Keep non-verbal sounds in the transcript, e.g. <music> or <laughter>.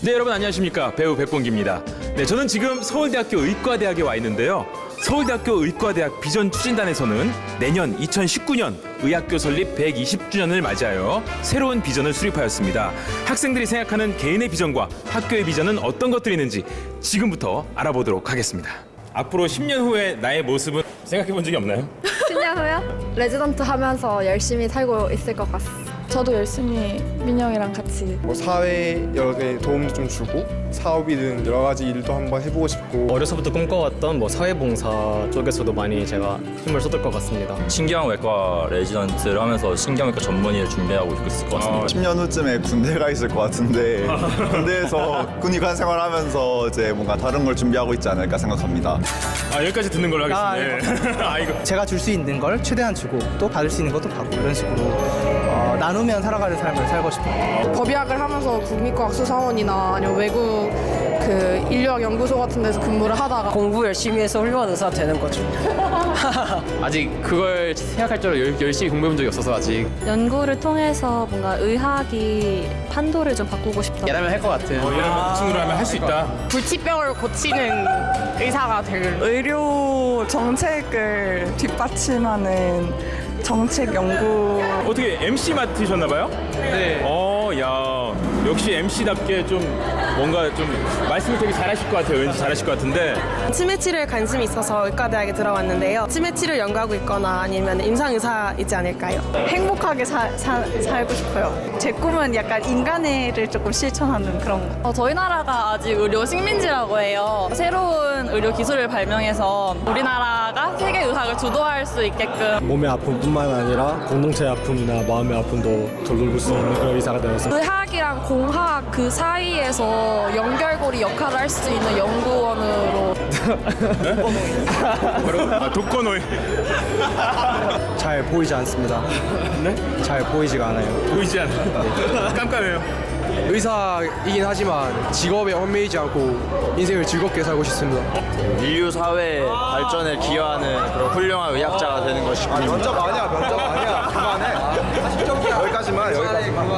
네 여러분 안녕하십니까 배우 백봉기입니다. 네 저는 지금 서울대학교 의과대학에 와 있는데요. 서울대학교 의과대학 비전 추진단에서는 내년 2019년 의학교 설립 120주년을 맞이하여 새로운 비전을 수립하였습니다. 학생들이 생각하는 개인의 비전과 학교의 비전은 어떤 것들이 있는지 지금부터 알아보도록 하겠습니다. 앞으로 10년 후의 나의 모습은 생각해 본 적이 없나요? 10년 후요? 레지던트 하면서 열심히 살고 있을 것 같습니다. 저도 열심히 민영이랑 같이 뭐 사회 여러 개 도움도 좀 주고 사업이든 여러 가지 일도 한번 해보고 싶고 어려서부터 꿈꿔왔던 뭐 사회봉사 쪽에서도 많이 제가 힘을 쏟을 것 같습니다. 신경외과 레지던트를 하면서 신경외과 전문의를 준비하고 있을 것 같습니다. 10년 후쯤에 군대가 있을 것 같은데 <laughs> 군대에서 군의관 생활하면서 이제 뭔가 다른 걸 준비하고 있지 않을까 생각합니다. 아 여기까지 듣는 걸로 하겠습니다. 아 <laughs> 이거 제가 줄 수 있는 걸 최대한 주고 또 받을 수 있는 것도 받고 이런 식으로 어, 나누면 살아가는 삶을 살고 싶어요. 법의학을 하면서 국립과학 수사원이나 아니면 외국 그 인류학 연구소 같은 데서 근무를 하다가 공부 열심히 해서 훌륭한 의사 되는 거죠. <laughs> 아직 그걸 생각할 줄 열- 열심히 공부해본 적이 없어서 아직 연구를 통해서 뭔가 의학이 판도를 좀 바꾸고 싶다. 얘라면 할 것 같은. 어, 이러면 그 친구로 하면 할 수 있다. 불치병을 고치는 의사가 될 의료 정책을 뒷받침하는 정책 연구 어떻게 MC 맡으셨나봐요? 네. 어, 야, 역시 MC답게 좀 뭔가 좀 말씀을 되게 잘하실 것 같아요. 왠지 잘하실 것 같은데. 치매 치료에 관심이 있어서 의과대학에 들어왔는데요. 치매 치료 연구하고 있거나 아니면 임상 의사이지 않을까요? 행복하게 사- 사- 살고 싶어요. 제 꿈은 약간 인간애를 조금 실천하는 그런 거. 어, 저희 나라가 아직 의료 식민지라고 해요. 새로운 의료 기술을 발명해서 우리나라가 세계 의학을 주도할 수 있게끔 몸의 아픔뿐만 아니라 공동체 아픔이나 마음의 아픔도 돌볼 수 있는 그런 의사가 되어서 의학이랑 공학 그 사이에서 연결고리 역할을 할 수 있는 연구원으로 아, 독거노이. 잘 보이지 않습니다. 네? 잘 보이지가 않아요. 보이지 않아. 깜깜해요. 의사이긴 하지만 직업에 얽매이지 않고 인생을 즐겁게 살고 싶습니다. 인류 사회 발전에 기여하는 그런 훌륭한 의학자가 되는 것이 면접 아니야 면접 아니야. 그만해. 여기까지만 여기까지만